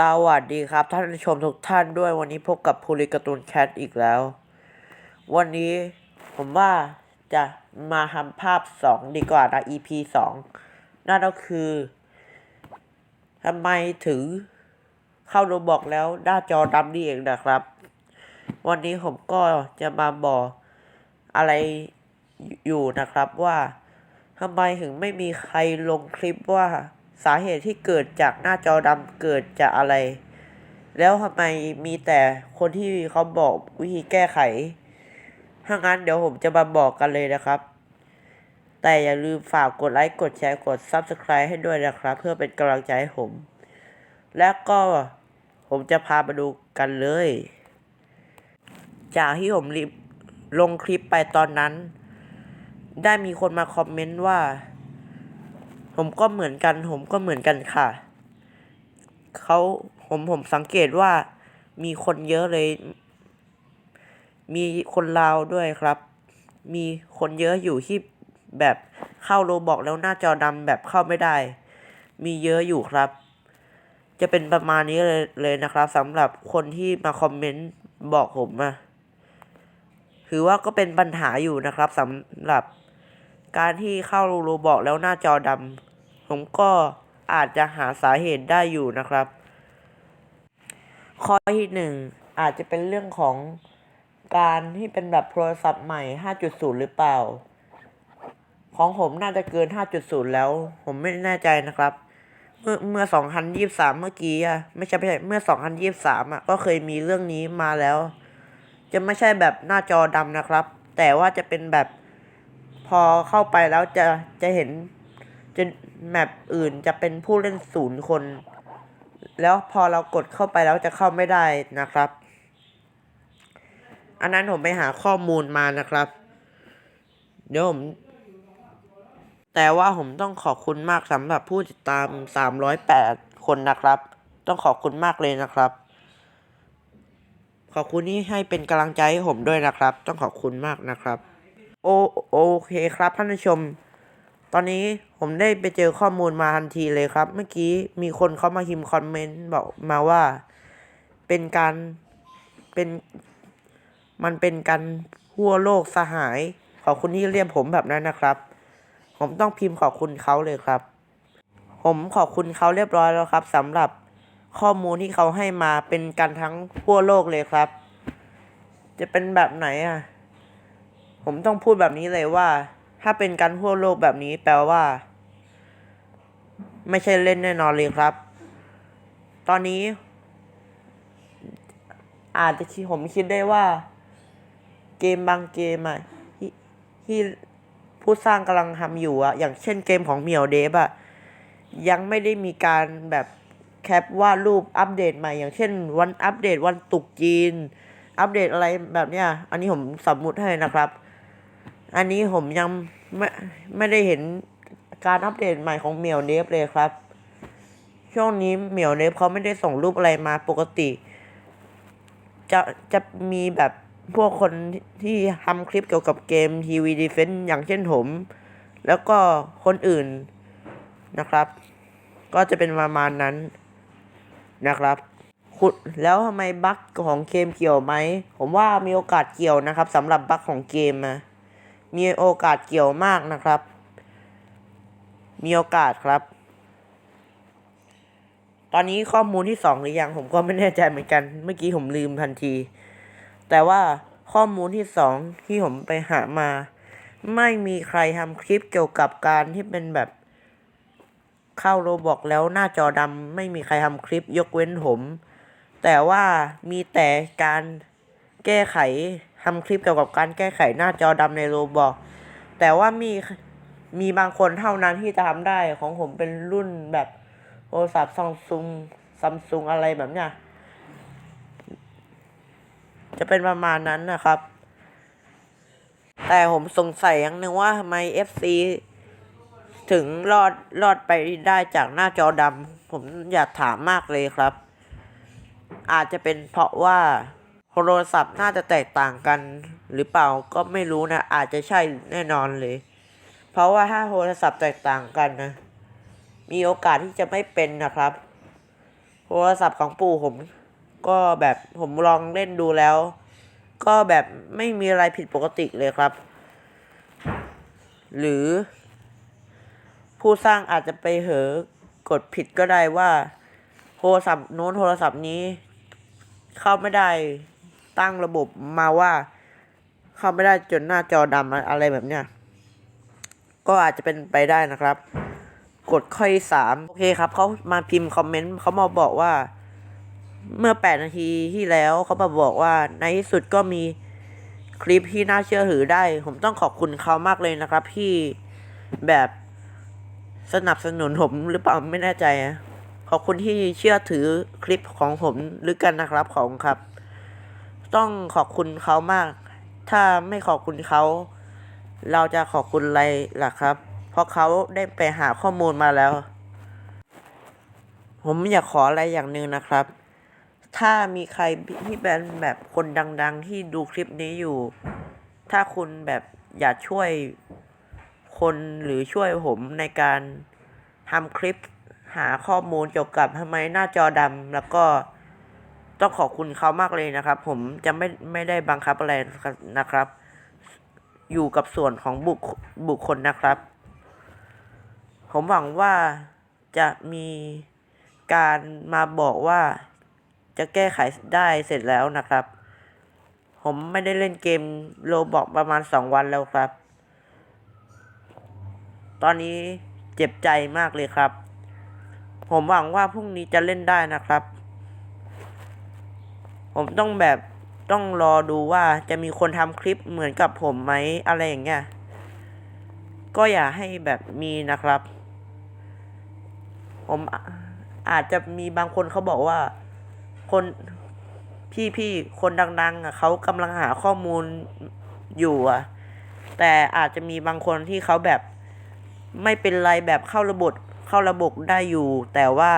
สวัสดีครับท่านผู้ชมทุกท่านด้วยวันนี้พบกับภูริการ์ตูนแคทอีกแล้ว วันนี้ผมว่าจะมาทำภาพสองดีกว่านะ EP สองนั่นก็คือทำไมถึงเข้าโรบอกแล้วหน้าจอดำนี่เองนะครับ วันนี้ผมก็จะมาบอกอะไรอยู่นะครับว่าทำไมถึงไม่มีใครลงคลิปว่า สาเหตุที่เกิดจากหน้าจอดำเกิดจากอะไร แล้วทำไมมีแต่คนที่เขาบอกวิธีแก้ไข ถ้างั้นเดี๋ยวผมจะมาบอกกันเลยนะครับ แต่อย่าลืมฝากกดไลค์กดแชร์กด Subscribe ให้ด้วยนะครับ เพื่อเป็นกำลังใจให้ผม และก็ผมจะพามาดูกันเลย จากที่ผมรีบลงคลิปไปตอนนั้น ได้มีคนมาคอมเมนต์ว่า ผมก็เหมือนกัน ผมก็เหมือนกันค่ะ เขาผมผมสังเกตว่ามีคนเยอะเลย มีคนลาวด้วยครับ มีคนเยอะอยู่ที่แบบเข้าโรบอกแล้วหน้าจอดำแบบเข้าไม่ได้ มีเยอะอยู่ครับ จะเป็นประมาณนี้เลยเลยนะครับสำหรับคนที่มาคอมเมนต์บอกผมอะถือว่าก็เป็นปัญหาอยู่นะครับสำหรับการที่เข้าโรบอกแล้วหน้าจอดำ ผมก็อาจจะหาสาเหตุได้อยู่นะครับ ข้อที่หนึ่งอาจจะเป็นเรื่องของการที่เป็นแบบโทรศัพท์ใหม่ 5.0 หรือเปล่า ของผมน่าจะเกิน 5.0 แล้ว ผมไม่แน่ใจนะครับ เมื่อเมื่อ 2023 เมื่อกี้อะไม่ใช่ไม่ใช่เมื่อ 2023อะก็เคยมีเรื่องนี้มาแล้ว จะไม่ใช่แบบหน้าจอดำนะครับ แต่ว่าจะเป็นแบบพอเข้าไปแล้วจะจะเห็น จะแมปอื่นจะเป็นผู้เล่นศูนย์คน แล้วพอเรากดเข้าไปแล้วจะเข้าไม่ได้นะครับ อันนั้นผมไปหาข้อมูลมานะครับ เดี๋ยวผมแต่ว่าผมต้องขอบคุณมากสำหรับผู้ติดตาม 308 คนนะครับ ต้องขอบคุณมากเลยนะครับ ขอบคุณที่ให้เป็นกำลังใจให้ผมด้วยนะครับ ต้องขอบคุณมากนะครับ โอโอเคครับท่านผู้ชม ตอนนี้ผมได้ไปเจอข้อมูลมาทันทีเลยครับ เมื่อกี้มีคนเขามาพิมพ์คอมเมนต์บอกมาว่า เป็นการเป็นมันเป็นการทั่วโลกสหาย ขอบคุณที่เรียกผมแบบนั้นนะครับ ผมต้องพิมพ์ขอบคุณเขาเลยครับ ผมขอบคุณเขาเรียบร้อยแล้วครับสำหรับข้อมูลที่เขาให้มาเป็นกันทั้งทั่วโลกเลยครับ จะเป็นแบบไหนอะ ผมต้องพูดแบบนี้เลยว่า ถ้าเป็นการทั่วโลกแบบนี้แปลว่า ไม่ใช่เล่นแน่นอนเลยครับ ตอนนี้ อาจจะผมคิดได้ว่า เกมบางเกมอะที่ที่ผู้สร้างกำลังทำอยู่อะอย่างเช่นเกมของเหมียวเดฟอะยังไม่ได้มีการแบบแคปวาดรูปอัปเดตใหม่ อย่างเช่น วันอัปเดตวันตุกจีน อัปเดตอะไรแบบเนี้ย อันนี้ผมสมมุติให้นะครับ อันนี้ผมยังไม่ไม่ได้เห็นการอัปเดตใหม่ของเหมียวเนฟเลยครับ ช่วงนี้เหมียวเนฟเขาไม่ได้ส่งรูปอะไรมาปกติ จะจะมีแบบพวกคนที่ทำคลิปเกี่ยวกับเกมทีวีดีเฟนต์อย่างเช่นผม แล้วก็คนอื่นนะครับ ก็จะเป็นประมาณนั้นนะครับคุณแล้วทำไมบั๊กของเกมเกี่ยวไหม ผมว่ามีโอกาสเกี่ยวนะครับสำหรับบั๊กของเกมนะ มีโอกาสเกี่ยวมากนะครับ มีโอกาสครับ ตอนนี้ข้อมูลที่สองหรือยังผมก็ไม่แน่ใจเหมือนกัน เมื่อกี้ผมลืมทันที แต่ว่าข้อมูลที่สองที่ผมไปหามา ไม่มีใครทำคลิปเกี่ยวกับการที่เป็นแบบเข้าโรบอกแล้วหน้าจอดำไม่มีใครทำคลิปยกเว้นผม แต่ว่ามีแต่การแก้ไข ทำคลิปเกี่ยวกับการแก้ไขหน้าจอดำในโรบอกแต่ว่ามีมีบางคนเท่านั้นที่จะทำได้ของผมเป็นรุ่นแบบโทรศัพท์ซัมซุงซัมซุงอะไรแบบเนี้ยจะเป็นประมาณนั้นนะครับ แต่ผมสงสัยอย่างหนึ่งว่าทำไม FC ถึงรอดรอดไปได้จากหน้าจอดำผมอยากถามมากเลยครับ อาจจะเป็นเพราะว่า โทรศัพท์น่าจะแตกต่างกันหรือเปล่าก็ไม่รู้นะ อาจจะใช่แน่นอนเลย เพราะว่าถ้าโทรศัพท์แตกต่างกันนะ มีโอกาสที่จะไม่เป็นนะครับ โทรศัพท์ของปู่ผม ก็แบบผมลองเล่นดูแล้ว ก็แบบไม่มีอะไรผิดปกติเลยครับ หรือ ผู้สร้างอาจจะไปเหอกดผิดก็ได้ว่า โทรศัพท์โน้นโทรศัพท์นี้เข้าไม่ได้ ตั้งระบบมาว่า เข้าไม่ได้จนหน้าจอดำอะไรแบบเนี้ยก็อาจจะเป็นไปได้นะครับ กดข้อที่สามโอเคครับเขามาพิมพ์คอมเมนต์เขามาบอกว่า เมื่อแปดนาทีที่แล้วเขามาบอกว่าในที่สุดก็มีคลิปที่น่าเชื่อถือได้ ผมต้องขอบคุณเขามากเลยนะครับที่แบบสนับสนุนผมหรือเปล่าไม่แน่ใจขอบคุณที่เชื่อถือคลิปของผมหรือกันนะครับของครับ ต้องขอบคุณเขามาก ถ้าไม่ขอบคุณเขา เราจะขอบคุณอะไรล่ะครับ เพราะเขาได้ไปหาข้อมูลมาแล้ว ผมอยากขออะไรอย่างหนึ่งนะครับ ถ้ามีใครที่เป็นแบบคนดัง ๆ ที่ดูคลิปนี้อยู่ ถ้าคุณแบบอยากช่วยคนหรือช่วยผมในการทำคลิปหาข้อมูลเกี่ยวกับทำไมหน้าจอดำแล้วก็ ต้องขอบคุณเขามากเลยนะครับ ผมจะไม่ไม่ได้บังคับอะไรนะครับ อยู่กับส่วนของบุคบุคคลนะครับ ผมหวังว่าจะมีการมาบอกว่าจะแก้ไขได้เสร็จแล้วนะครับ ผมไม่ได้เล่นเกมโลบอกประมาณสองวันแล้วครับ ตอนนี้เจ็บใจมากเลยครับ ผมหวังว่าพรุ่งนี้จะเล่นได้นะครับ ผมต้องแบบต้องรอดูว่าจะมีคนทำคลิปเหมือนกับผมไหมอะไรอย่างเงี้ย ก็อย่าให้แบบมีนะครับ ผมอาจจะมีบางคนเขาบอกว่า คนพี่พี่คนดัง ๆอะเขากำลังหาข้อมูลอยู่อะ แต่อาจจะมีบางคนที่เขาแบบไม่เป็นไรแบบเข้าระบบเข้าระบบได้อยู่ แต่ว่า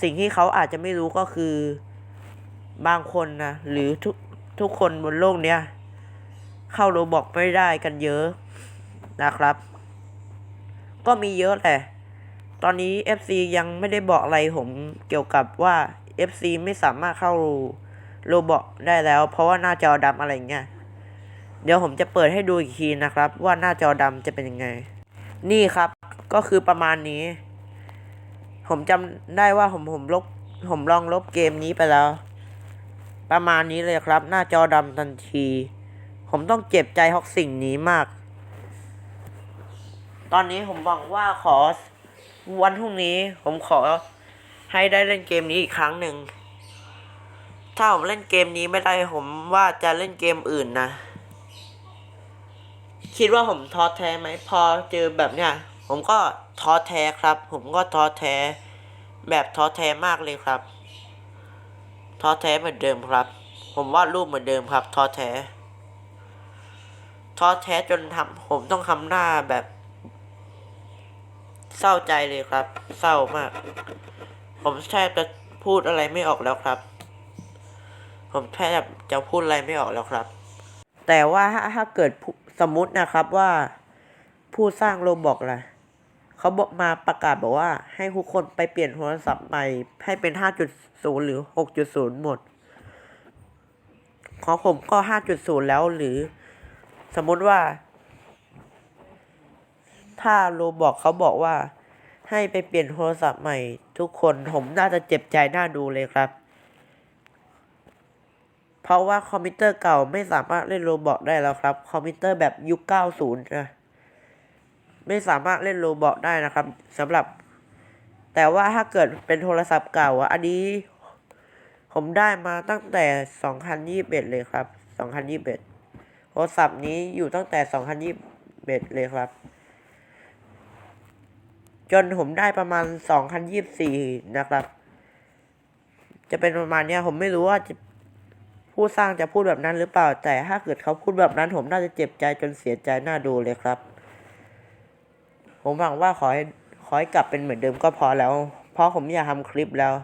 สิ่งที่เขาอาจจะไม่รู้ก็คือ บางคนนะหรือทุกทุกคนบนโลกเนี้ยเข้าโรบอกไม่ได้กันเยอะนะครับ ก็มีเยอะแหละ ตอนนี้ FC ยังไม่ได้บอกอะไรผมเกี่ยวกับว่า FC ไม่สามารถเข้าโรบอกได้แล้ว เพราะว่าหน้าจอดำอะไรเงี้ยเดี๋ยวผมจะเปิดให้ดูอีกทีนะครับ ว่าหน้าจอดำจะเป็นยังไง นี่ครับก็คือประมาณนี้ ผมจำได้ว่าผมผมลบผมลองลบเกมนี้ไปแล้ว ประมาณนี้เลยครับ หน้าจอดำทันที ผมต้องเจ็บใจเพราะสิ่งนี้มาก ตอนนี้ผมหวังว่าขอวันพรุ่งนี้ ผมขอให้ได้เล่นเกมนี้อีกครั้งหนึ่ง ถ้าผมเล่นเกมนี้ไม่ได้ผมว่าจะเล่นเกมอื่นนะ คิดว่าผมท้อแท้ไหมพอเจอแบบเนี้ยผมก็ท้อแท้ครับ ผมก็ท้อแท้ แบบท้อแท้มากเลยครับ ท้อแท้เหมือนเดิมครับ ผมวาดรูปเหมือนเดิมครับท้อแท้ท้อแท้จนทำผมต้องทำหน้าแบบ เศร้าใจเลยครับ เศร้ามาก ผมแทบจะพูดอะไรไม่ออกแล้วครับ ผมแทบจะพูดอะไรไม่ออกแล้วครับ แต่ว่าถ้าเกิดสมมุตินะครับว่าผู้สร้างโรบอกล่ะ เขาบอกมาประกาศบอกว่า ให้ทุกคนไปเปลี่ยนโทรศัพท์ใหม่ให้เป็น 5.0 หรือ 6.0 หมด ของผมก็ 5.0 แล้วหรือ สมมติว่า ถ้าโรบอกเขาบอกว่า ให้ไปเปลี่ยนโทรศัพท์ใหม่ ทุกคนผมน่าจะเจ็บใจน่าดูเลยครับ เพราะว่าคอมพิวเตอร์เก่าไม่สามารถเล่นโรบอกได้แล้วครับ คอมพิวเตอร์แบบยุค 90 นะ ไม่สามารถเล่นโรบอกได้นะครับสำหรับ แต่ว่าถ้าเกิดเป็นโทรศัพท์เก่าอะอันนี้ ผมได้มาตั้งแต่ 2021 เลยครับ 2021 โทรศัพท์นี้อยู่ตั้งแต่ 2021 เลยครับ จนผมได้ประมาณ 2024 นะครับ จะเป็นประมาณเนี้ยผมไม่รู้ว่าจะผู้สร้างจะพูดแบบนั้นหรือเปล่า แต่ถ้าเกิดเขาพูดแบบนั้นผมน่าจะเจ็บใจจนเสียใจน่าดูเลยครับ ผมหวังว่าขอให้ขอให้กลับเป็นเหมือนเดิมก็พอแล้ว เพราะผมอยากทำคลิปแล้ว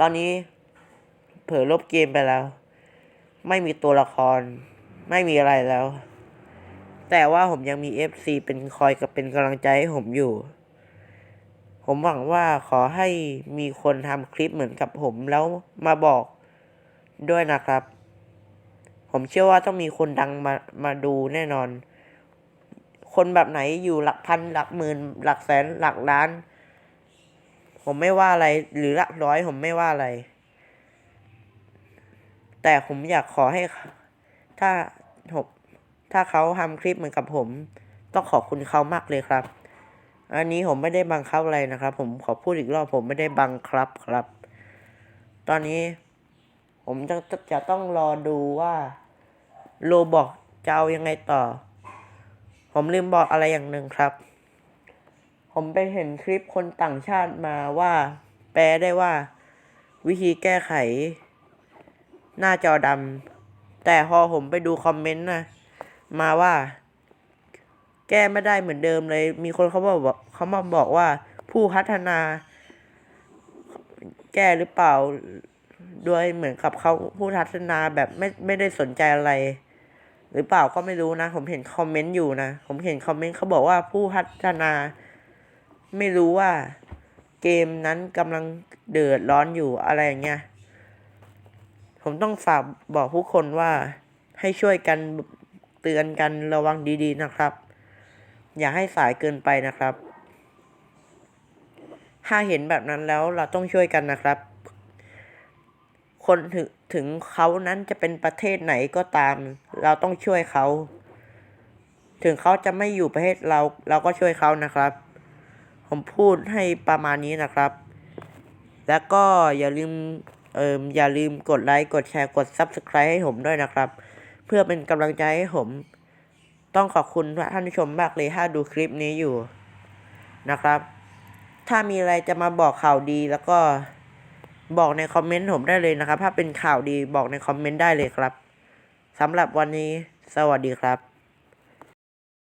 ตอนนี้ เผลอลบเกมไปแล้ว ไม่มีตัวละคร ไม่มีอะไรแล้ว แต่ว่าผมยังมี FC เป็นคอยกับเป็นกำลังใจให้ผมอยู่ ผมหวังว่าขอให้มีคนทำคลิปเหมือนกับผมแล้วมาบอกด้วยนะครับ ผมเชื่อว่าต้องมีคนดังมามาดูแน่นอน คนแบบไหนอยู่หลักพันหลักหมื่น หลักแสนหลักล้าน ผมไม่ว่าอะไรหรือหลักร้อยผมไม่ว่าอะไร แต่ผมอยากขอให้ ถ้าผมถ้าเขาทำคลิปเหมือนกับผม ต้องขอบคุณเขามากเลยครับ อันนี้ผมไม่ได้บังคับอะไรนะครับ ผมขอพูดอีกรอบผมไม่ได้บังคับครับ ตอนนี้ ผมจะจะต้องรอดูว่าโลบอกจะเอายังไงต่อ ผมลืมบอกอะไรอย่างหนึ่งครับ ผมไปเห็นคลิปคนต่างชาติมาว่า แปลได้ว่า วิธีแก้ไข หน้าจอดำแต่พอผมไปดูคอมเมนต์นะมาว่า แก้ไม่ได้เหมือนเดิมเลย มีคนเขาบอกเขามาบอกว่า ผู้พัฒนา แก้หรือเปล่า ด้วยเหมือนกับเขาผู้พัฒนาแบบไม่ไม่ได้สนใจอะไร หรือเปล่าก็ไม่รู้นะ ผมเห็นคอมเมนต์อยู่นะ ผมเห็นคอมเมนต์เขาบอกว่าผู้พัฒนา ไม่รู้ว่าเกมนั้นกำลังเดือดร้อนอยู่อะไรอย่างเงี้ย ผมต้องฝากบอกผู้คนว่าให้ช่วยกันเตือนกันระวังดีๆนะครับ อย่าให้สายเกินไปนะครับ ถ้าเห็นแบบนั้นแล้วเราต้องช่วยกันนะครับ คนถึง ถึงเขานั้นจะเป็นประเทศไหนก็ตาม เราต้องช่วยเขา ถึงเขาจะไม่อยู่ประเทศเรา เราก็ช่วยเขานะครับ ผมพูดให้ประมาณนี้นะครับ แล้วก็อย่าลืมเอ่มอย่าลืมกดไลค์ กดแชร์ กด Subscribe ให้ผมด้วยนะครับ เพื่อเป็นกำลังใจให้ผม ต้องขอบคุณท่านผู้ชมมากเลยถ้าดูคลิปนี้อยู่นะครับ ถ้ามีอะไรจะมาบอกข่าวดีแล้วก็ บอกในคอมเมนต์ผมได้เลยนะครับ ถ้าเป็นข่าวดีบอกในคอมเมนต์ได้เลยครับสำหรับวันนี้ สวัสดีครับ